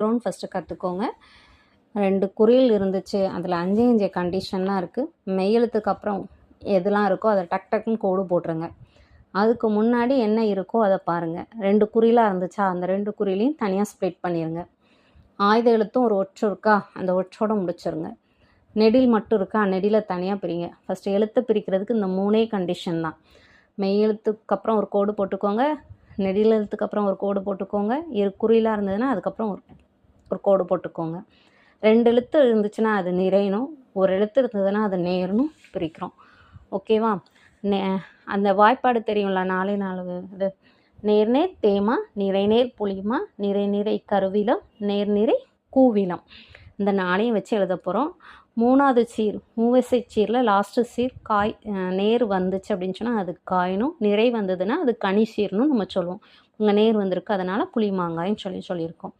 Drone first கற்றுக்கோங்க ரெண்டு குறில் இருந்துச்சு. அதில் அஞ்சு அஞ்சு கண்டிஷன்லாம் இருக்குது மெய்யெழுத்துக்கு அப்புறம் எதெல்லாம் இருக்கோ அதை டக் டக்குன்னு கோடு போட்டுருங்க. அதுக்கு முன்னாடி என்ன இருக்கோ அதை பாருங்கள் ரெண்டு குறிலாக இருந்துச்சா? அந்த ரெண்டு குறிலையும் தனியாக ஸ்ப்ளிட் பண்ணிடுங்க ஆயுத எழுத்தும் ஒரு ஒற்று இருக்கா? அந்த ஒற்றோட முடிச்சிருங்க. நெடில் மட்டும் இருக்கா? நெடில தனியாக பிரிங்க. ஃபஸ்ட்டு எழுத்து பிரிக்கிறதுக்கு இந்த மூணே கண்டிஷன் தான். மெய் எழுத்துக்கு அப்புறம் ஒரு கோடு போட்டுக்கோங்க. நெடில் எழுத்துக்கு அப்புறம் ஒரு கோடு போட்டுக்கோங்க. இரு குறிலாக இருந்ததுன்னா அதுக்கப்புறம் ஒரு ஒரு கோடு போட்டுக்கோங்க. ரெண்டு எழுத்து இருந்துச்சுன்னா அது நிறையணும். ஒரு எழுத்து இருந்ததுன்னா அது நேரணும் பிரிக்கிறோம். ஓகேவா நே அந்த வாய்ப்பாடு தெரியும்ல நாலே நாலு இது நேர்நேர் தேமா நிறைநேர் புளிமா நிறை நிறை கருவிலம் நேர்நிறை கூவிலம். இந்த நாளையும் வச்சு எழுத போகிறோம் மூணாவது சீர் மூவசை சீரில் லாஸ்ட்டு சீர் காய் நேர் வந்துச்சு அப்படின்னு சொன்னால் அது காயணும். நிறை வந்ததுன்னா அது கனி சீர்னு நம்ம சொல்லுவோம். உங்கள் நேர் வந்திருக்கு அதனால் புளிமாங்காயின்னு சொல்லி சொல்லியிருக்கோம்.